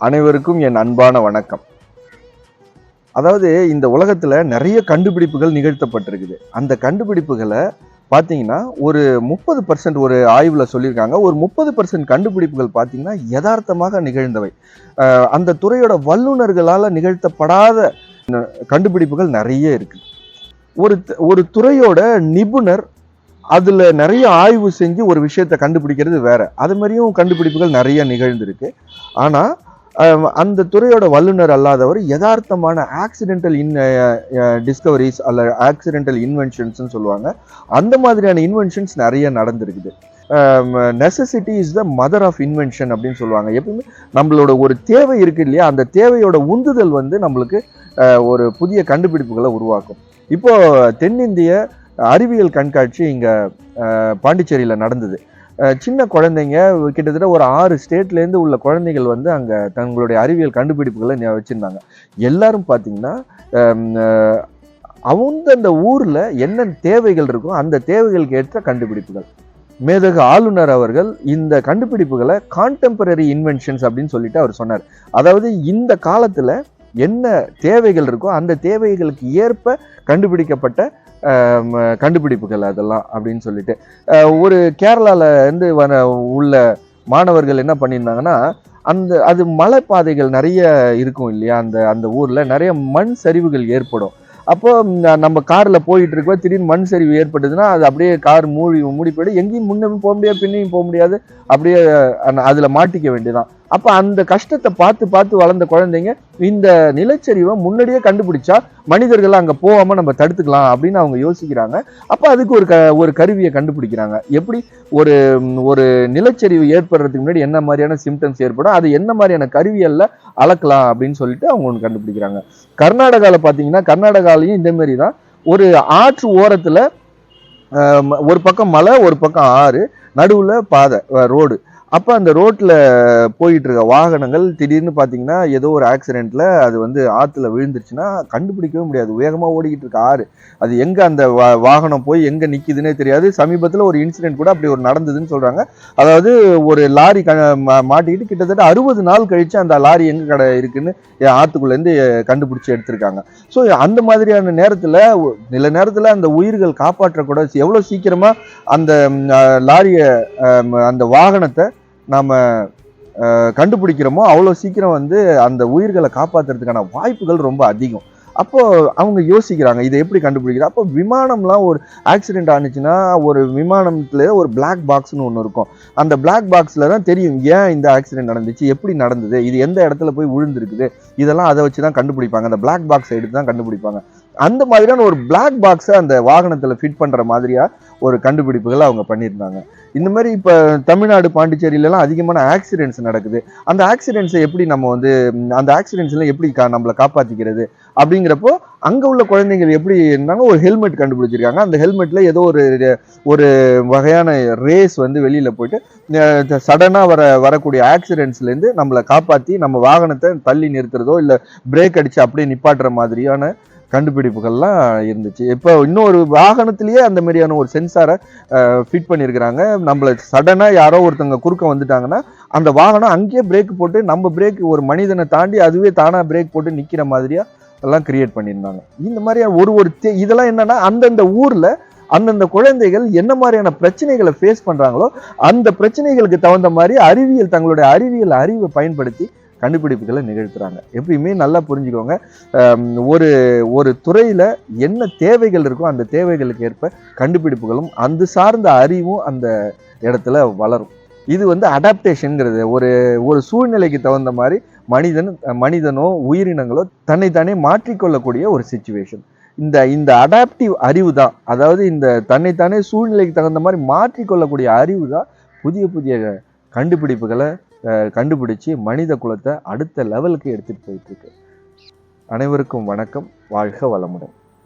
அனைவருக்கும் என் அன்பான வணக்கம். அதாவது இந்த உலகத்தில் நிறைய கண்டுபிடிப்புகள் நிகழ்த்தப்பட்டிருக்குது. அந்த கண்டுபிடிப்புகளை பார்த்தீங்கன்னா ஒரு முப்பது பர்சன்ட் ஒரு ஆய்வில் சொல்லியிருக்காங்க. ஒரு முப்பது பர்சன்ட் கண்டுபிடிப்புகள் பார்த்தீங்கன்னா யதார்த்தமாக நிகழ்ந்தவை. அந்த துறையோட வல்லுநர்களால் நிகழ்த்தப்படாத ந- கண்டுபிடிப்புகள் நிறைய இருக்குது ஒரு ஒரு துறையோட நிபுணர் அதில் நிறைய ஆய்வு செஞ்சு ஒரு விஷயத்தை கண்டுபிடிக்கிறது வேற. அது மாதிரியும் கண்டுபிடிப்புகள் நிறைய நிகழ்ந்திருக்கு. ஆனால் அந்த துறையோட வல்லுனர் அல்லாதவர் யதார்த்தமான ஆக்சிடென்டல் இன் டிஸ்கவரிஸ் அல்ல ஆக்சிடென்டல் இன்வென்ஷன்ஸ்னு சொல்லுவாங்க. அந்த மாதிரியான இன்வென்ஷன்ஸ் நிறைய நடந்திருக்குது. Necessity is the mother of invention அப்படின்னு சொல்லுவாங்க. எப்பவுமே நம்மளோட ஒரு தேவை இருக்கு இல்லையா? அந்த தேவையோட உந்துதல் வந்து நம்மளுக்கு ஒரு புதிய கண்டுபிடிப்புகளை உருவாக்கும். இப்போது தென்னிந்திய அறிவியல் கண்காட்சி இங்கே பாண்டிச்சேரியில் நடந்தது. சின்ன குழந்தைங்க கிட்டத்தட்ட ஒரு ஆறு ஸ்டேட்லேருந்து உள்ள குழந்தைகள் வந்து அங்கே தங்களுடைய அறிவியல் கண்டுபிடிப்புகளை வச்சுருந்தாங்க. எல்லாரும் பாத்தீங்கன்னா ஹம், அஹ், அந்தந்த என்ன தேவைகள் இருக்கோ அந்த தேவைகளுக்கு ஏற்ற கண்டுபிடிப்புகள். மேதகு ஆளுநர் அவர்கள் இந்த கண்டுபிடிப்புகளை கான்டெம்பரரி இன்வென்ஷன்ஸ் அப்படின்னு சொல்லிட்டு அவர் சொன்னார். அதாவது இந்த காலத்தில் என்ன தேவைகள் இருக்கோ அந்த தேவைகளுக்கு ஏற்ப கண்டுபிடிக்கப்பட்ட கண்டுபிடிப்புகள் அதெல்லாம் அப்படின்னு சொல்லிட்டு. ஒரு கேரளாவில் இருந்து வர உள்ள மாணவர்கள் என்ன பண்ணியிருந்தாங்கன்னா அந்த அது மலைப்பாதைகள் நிறைய இருக்கும் இல்லையா? அந்த அந்த ஊரில் நிறைய மண் சரிவுகள் ஏற்படும். அப்போ நம்ம காரில் போயிட்டு திடீர்னு மண் சரிவு ஏற்பட்டதுன்னா அது அப்படியே கார் மூடி மூடி போயிடும் எங்கேயும் முன்னே போக முடியாது பின்னையும் போக முடியாது. அப்படியே அதில் மாட்டிக்க வேண்டியதான் அப்போ அந்த கஷ்டத்தை பார்த்து பார்த்து வளர்ந்த குழந்தைங்க இந்த நிலச்சரிவை முன்னாடியே கண்டுபிடிச்சா மனிதர்கள் அங்கே போகாமல் நம்ம தடுத்துக்கலாம் அப்படின்னு அவங்க யோசிக்கிறாங்க. அப்போ அதுக்கு ஒரு க ஒரு கருவியை கண்டுபிடிக்கிறாங்க. எப்படி? ஒரு ஒரு நிலச்சரிவு ஏற்படுறதுக்கு முன்னாடி என்ன மாதிரியான சிம்டம்ஸ் ஏற்படும்? அது என்ன மாதிரியான கருவியல்ல அளக்கலாம் அப்படின்னு சொல்லிட்டு அவங்க ஒன்று கண்டுபிடிக்கிறாங்க. கர்நாடகாவில் பார்த்தீங்கன்னா கர்நாடகாலையும் இந்த தான். ஒரு ஆற்று ஓரத்தில் ஒரு பக்கம் மலை ஒரு பக்கம் ஆறு நடுவில் பாதை ரோடு. அப்போ அந்த ரோட்டில் போயிட்டு இருக்க வாகனங்கள் திடீர்னு பார்த்தீங்கன்னா ஏதோ ஒரு ஆக்சிடெண்ட்டில் அது வந்து ஆற்றுல விழுந்துருச்சுன்னா கண்டுபிடிக்கவே முடியாது. வேகமாக ஓடிக்கிட்டு இருக்க ஆறு. அது எங்கே அந்த வா- வாகனம் போய் எங்கே நிற்கிதுன்னே தெரியாது. சமீபத்தில் ஒரு இன்சிடென்ட் கூட அப்படி ஒரு நடந்ததுன்னு சொல்கிறாங்க அதாவது ஒரு லாரி க மா- மாட்டிக்கிட்டு கிட்டத்தட்ட அறுபது நாள் கழித்து அந்த லாரி எங்கே கடை இருக்குன்னு என் ஆற்றுக்குள்ளேருந்து கண்டுபிடிச்சி எடுத்திருக்காங்க. ஸோ அந்த மாதிரியான நேரத்தில் நில நேரத்தில் அந்த உயிர்கள் காப்பாற்றக்கூடாது எவ்வளோ சீக்கிரமாக அந்த லாரியை அந்த வாகனத்தை நாம் கண்டுபிடிக்கிறோமோ அவ்வளோ சீக்கிரம் வந்து அந்த உயிர்களை காப்பாற்றுறதுக்கான வாய்ப்புகள் ரொம்ப அதிகம். அப்போ அவங்க யோசிக்கிறாங்க இதை எப்படி கண்டுபிடிக்கிறது? அப்போ விமானம்லாம் ஒரு ஆக்சிடென்ட் ஆனிச்சுன்னா ஒரு விமானத்தில் ஒரு பிளாக் பாக்ஸ்னு ஒன்று இருக்கும். அந்த பிளாக் பாக்ஸில் தான் தெரியும் ஏன் இந்த ஆக்சிடென்ட் நடந்துச்சு? எப்படி நடந்தது? இது எந்த இடத்துல போய் விழுந்திருக்குது? இதெல்லாம் அதை வச்சு தான் கண்டுபிடிப்பாங்க. அந்த பிளாக் பாக்ஸ் எடுத்து தான் கண்டுபிடிப்பாங்க. அந்த மாதிரியான ஒரு பிளாக் பாக்ஸை அந்த வாகனத்தில் ஃபிட் பண்ணுற மாதிரியா ஒரு கண்டுபிடிப்புகளை அவங்க பண்ணியிருந்தாங்க. இந்த மாதிரி இப்போ தமிழ்நாடு பாண்டிச்சேரியிலலாம் அதிகமான ஆக்சிடென்ட்ஸ் நடக்குது. அந்த ஆக்சிடென்ட்ஸை எப்படி நம்ம வந்து அந்த ஆக்சிடென்ட்ஸ்லாம் எப்படி கா நம்மளை காப்பாற்றிக்கிறது அப்படிங்கிறப்போ அங்கே உள்ள குழந்தைகள் எப்படி இருந்தாங்க ஒரு ஹெல்மெட் கண்டுபிடிச்சிருக்காங்க. அந்த ஹெல்மெட்டில் ஏதோ ஒரு ஒரு வகையான ரேஸ் வந்து வெளியில் போயிட்டு சடனாக வர வரக்கூடிய ஆக்சிடென்ட்ஸ்லேருந்து நம்மளை காப்பாற்றி நம்ம வாகனத்தை தள்ளி நிறுத்துறதோ இல்லை பிரேக் அடித்து அப்படியே நிப்பாட்டுற மாதிரியான கண்டுபிடிப்புகள்லாம் இருந்துச்சு. இப்போ இன்னொரு வாகனத்திலேயே அந்த மாதிரியான ஒரு சென்சாரை ஃபிட் பண்ணியிருக்கிறாங்க. நம்மள சடனாக யாரோ ஒருத்தங்க குறுக்க வந்துட்டாங்கன்னா அந்த வாகனம் அங்கேயே பிரேக் போட்டு நம்ம பிரேக் ஒரு மனிதனை தாண்டி அதுவே தானாக பிரேக் போட்டு நிற்கிற மாதிரியா எல்லாம் கிரியேட் பண்ணியிருந்தாங்க. இந்த மாதிரியான ஒரு ஒரு தே- இதெல்லாம் என்னென்னா அந்தந்த ஊரில் அந்தந்த குழந்தைகள் என்ன மாதிரியான பிரச்சனைகளை ஃபேஸ் பண்ணுறாங்களோ அந்த பிரச்சனைகளுக்கு தகுந்த மாதிரி அறிவியல் தங்களுடைய அறிவியல் அறிவை பயன்படுத்தி கண்டுபிடிப்புகளை நிகழ்த்துறாங்க. எப்பயுமே நல்லா புரிஞ்சுக்கோங்க. ஒரு ஒரு துறையில் என்ன தேவைகள் இருக்கோ அந்த தேவைகளுக்கு ஏற்ப கண்டுபிடிப்புகளும் அந்த சார்ந்த அறிவும் அந்த இடத்துல வளரும். இது வந்து அடாப்டேஷனுங்கிறது ஒரு ஒரு சூழ்நிலைக்கு தகுந்த மாதிரி மனிதன் மனிதனோ உயிரினங்களோ தன்னைத்தானே மாற்றிக்கொள்ளக்கூடிய ஒரு சுச்சுவேஷன் இந்த இந்த அடாப்டிவ் அறிவு தான். அதாவது இந்த தன்னைத்தானே சூழ்நிலைக்கு தகுந்த மாதிரி மாற்றிக்கொள்ளக்கூடிய அறிவு தான் புதிய புதிய கண்டுபிடிப்புகளை கண்டுபிடிச்சு மனித குலத்தை அடுத்த லெவலுக்கு எடுத்துகிட்டு போயிட்டு இருக்கு. அனைவருக்கும் வணக்கம். வாழ்க வளமுடன்.